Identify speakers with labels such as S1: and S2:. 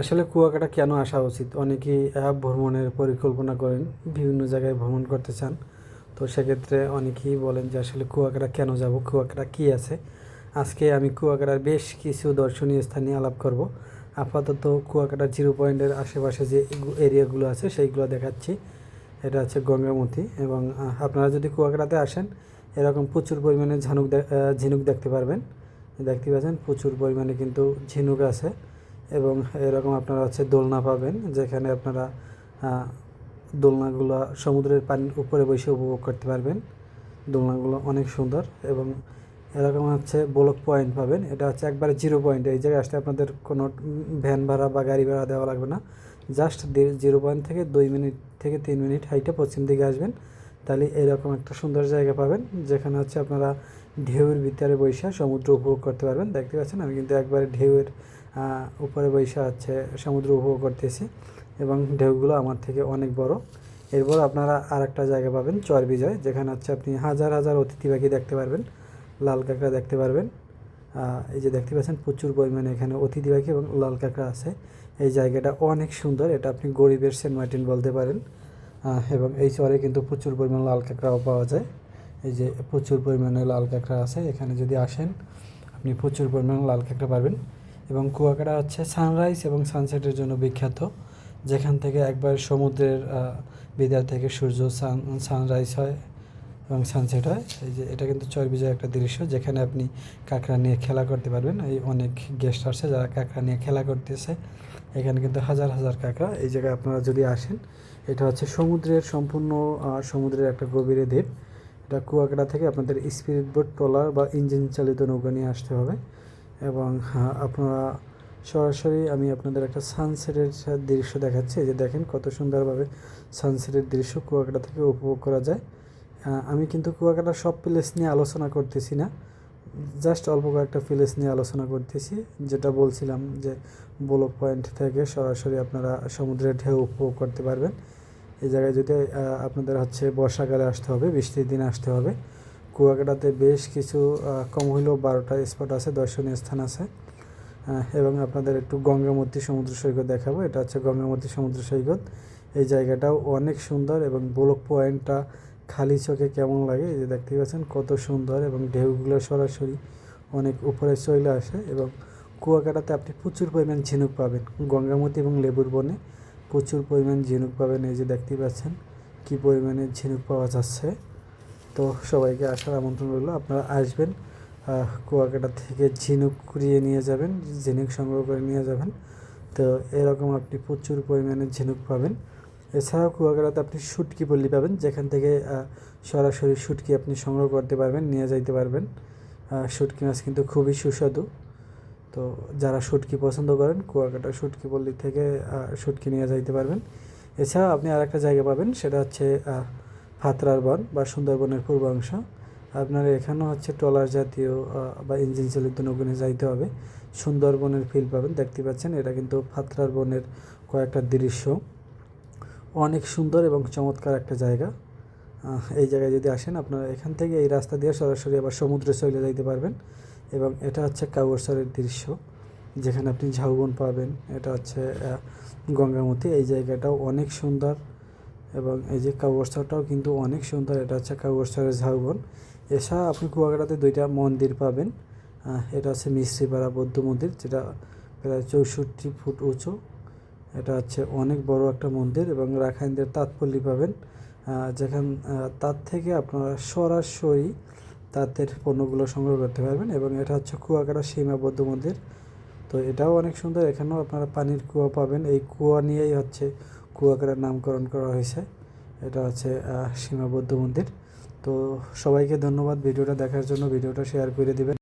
S1: আসলে কুয়াকাটা কেন আসা উচিত? অনেকেই ভ্রমণের পরিকল্পনা করেন, বিভিন্ন জায়গায় ভ্রমণ করতে চান। তো সেক্ষেত্রে অনেকেই বলেন যে আসলে কুয়াকাটা কেন যাব? কুয়াকাটা কী আছে? আজকে আমি কুয়াকাটার বেশ কিছু দর্শনীয় স্থান আলাপ করব। আপাতত কুয়াকাটা জিরো পয়েন্টের আশেপাশে যে এরিয়াগুলো আছে, সেইগুলো দেখাচ্ছি। এটা হচ্ছে গঙ্গামতি এবং আপনারা যদি কুয়াকাটাতে আসেন, এরকম প্রচুর পরিমাণে ঝানুক ঝিনুক দেখতে পারবেন। দেখতে পাচ্ছেন প্রচুর পরিমাণে কিন্তু ঝিনুক আছে। এবং এরকম আপনারা হচ্ছে দোলনা পাবেন, যেখানে আপনারা দোলনাগুলো সমুদ্রের পানির উপরে বসে উপভোগ করতে পারবেন। দোলনাগুলো অনেক সুন্দর এবং এরকম হচ্ছে ব্লক পয়েন্ট পাবেন। এটা হচ্ছে একবারে জিরো পয়েন্ট এই জায়গায় আসতে আপনাদের কোনো ভ্যান ভাড়া বা গাড়ি ভাড়া দেওয়া লাগবে না। জাস্ট জিরো পয়েন্ট থেকে দুই মিনিট থেকে তিন মিনিট হাইটে পশ্চিম দিকে আসবেন। তাহলে এরকম একটা সুন্দর জায়গা পাবেন, যেখানে হচ্ছে আপনারা ঢেউয়ের ভিতরে বৈশা সমুদ্র উপভোগ করতে পারবেন। দেখতে পাচ্ছেন, আমি কিন্তু একবারে ঢেউয়ের উপরে বৈশা হচ্ছে সমুদ্র উপভোগ করতেছি এবং ঢেউগুলো আমার থেকে অনেক বড়। এরপর আপনারা আর একটা জায়গা পাবেন চর বিজয় যেখানে হচ্ছে আপনি হাজার হাজার অতিথি পাখি দেখতে পারবেন, লাল কাঁকড়া দেখতে পারবেন। এই যে দেখতে পাচ্ছেন, প্রচুর পরিমাণে এখানে অতিথি পাখি এবং লাল কাঁকড়া আছে। এই জায়গাটা অনেক সুন্দর, এটা আপনি গরিবের সেন্ট মার্টিন বলতে পারেন। এবং এই চরে কিন্তু প্রচুর পরিমাণ লাল কাঁকড়াও পাওয়া যায়। এই যে প্রচুর পরিমাণে লাল কাঁকড়া আছে, এখানে যদি আসেন, আপনি প্রচুর পরিমাণে লাল কাঁকড়া পাবেন। এবং কুয়াকাটা হচ্ছে সানরাইজ এবং সানসেটের জন্য বিখ্যাত। যেখান থেকে একবার সমুদ্রের বিদার থেকে সূর্য সান, সানরাইজ হয় এবং সানসেট হয়। এই যে এটা কিন্তু চরবিজয় একটা দৃশ্য, যেখানে আপনি কাঁকড়া নিয়ে খেলা করতে পারবেন। এই অনেক গেস্ট আসছে যারা কাঁকড়া নিয়ে খেলা করতেছে। এখানে কিন্তু হাজার হাজার কাঁকড়া। এই জায়গায় আপনারা যদি আসেন, এটা হচ্ছে সমুদ্রের সম্পূর্ণ সমুদ্রের একটা গভীরে দ্বীপ। এটা কুয়াকাটা থেকে আপনাদের স্পিরিট বোট, ট্রলার বা ইঞ্জিন চালিত নৌকা নিয়ে আসতে হবে। এবং আপনারা সরাসরি আমি আপনাদের একটা সানসেটের দৃশ্য দেখাচ্ছি। যে দেখেন কত সুন্দরভাবে সানসেটের দৃশ্য কুয়াকাটা থেকে উপভোগ করা যায়। আমি কিন্তু কুয়াকাটার সব প্লেস নিয়ে আলোচনা করতেছি না। জাস্ট অল্প কয়েকটা প্লেস নিয়ে আলোচনা করতেছি, যেটা বলছিলাম যে ব্লক পয়েন্ট থেকে সরাসরি আপনারা সমুদ্রের ঢেউ উপভোগ করতে পারবেন। এই জায়গায় যদি আপনাদের হচ্ছে বর্ষাকালে আসতে হবে, বৃষ্টির দিন আসতে হবে। কুয়াকাটাতে বেশ কিছু কম হইলেও বারোটা স্পট আছে, দর্শনীয় স্থান আছে। এবং আপনাদের একটু গঙ্গামতী সমুদ্র সৈকত দেখাবো। এটা হচ্ছে গঙ্গামতী সমুদ্র সৈকত। এই জায়গাটাও অনেক সুন্দর এবং ব্লক পয়েন্টটা খালি চোখে কেমন লাগে, এই যে দেখতে পাচ্ছেন কত সুন্দর এবং ঢেউগুলো সরাসরি অনেক উপরে চলে আসে এবং কুয়াকাটাতে আপনি প্রচুর পরিমাণ ঝিনুক পাবেন। গঙ্গামতী এবং লেবুর বনে প্রচুর পরিমাণ ঝিনুক পাবেন, এই যে দেখতেই পাচ্ছেন কী পরিমাণে ঝিনুক পাওয়া যাচ্ছে। তো সবাইকে আসার আমন্ত্রণ রইল। আপনারা আসবেন কুয়াকাটা থেকে ঝিনুক কুড়িয়ে নিয়ে যাবেন, ঝিনুক সংগ্রহ করে নিয়ে যাবেন। তো এরকম আপনি প্রচুর পরিমাণে ঝিনুক পাবেন। এছাড়াও কুয়াকাটাতে আপনি শুটকি পল্লী পাবেন, যেখান থেকে সরাসরি শুটকি আপনি সংগ্রহ করতে পারবেন, নিয়ে যাইতে পারবেন। শুটকি মাছ কিন্তু খুবই সুস্বাদু। তো যারা শুটকি পছন্দ করেন কুয়াকাটা শুটকি পল্লী থেকে শুটকি নিয়ে যাইতে পারবেন। এছাড়াও আপনি আর একটা জায়গা পাবেন, সেটা হচ্ছে আহ, ফাতরার বন বা সুন্দরবনের পূর্বাংশ। আপনার এখানেও হচ্ছে ট্রলার জাতীয় বা ইঞ্জিন চালিত নৌকনে যাইতে হবে। সুন্দরবনের ফিল পাবেন দেখতে পাচ্ছেন এটা কিন্তু ফাতরার বনের কয়েকটা দৃশ্য। অনেক সুন্দর এবং চমৎকার একটা জায়গা। এই জায়গায় যদি আসেন আপনারা এখান থেকে এই রাস্তা দিয়ে সরাসরি আবার সমুদ্রে চলে যাইতে পারবেন। এবং এটা হচ্ছে কাউরসরের দৃশ্য যেখানে আপনি ঝাউবন পাবেন। এটা হচ্ছে গঙ্গামতি। এই জায়গাটাও অনেক সুন্দর। এবং এই যে কাউরসরটাও কিন্তু অনেক সুন্দর, এটা হচ্ছে কাউরসরের ঝাউবন। এছাড়া আপনি কুয়াকাটাতে দুইটা মন্দির পাবেন। এটা হচ্ছে মিস্ত্রিপাড়া বৌদ্ধ মন্দির, যেটা প্রায় চৌষট্টি ফুট উঁচু। এটা হচ্ছে অনেক বড় একটা মন্দির এবং রাখাইনদের তাঁতপল্লী পাবেন। যেখান তার থেকে আপনারা সরাসরি তাঁতের পণ্যগুলো সংগ্রহ করতে পারবেন এবং এটা হচ্ছে কুয়াকাটা সীমাবদ্ধ মন্দির। তো এটাও অনেক সুন্দর, এখানেও আপনারা পানির কুয়া পাবেন। এই কুয়া নিয়েই হচ্ছে কুয়াকাটার নামকরণ করা হয়েছে। এটা হচ্ছে সীমাবদ্ধ মন্দির। তো সবাইকে ধন্যবাদ ভিডিওটা দেখার জন্য। ভিডিওটা শেয়ার করে দিবেন।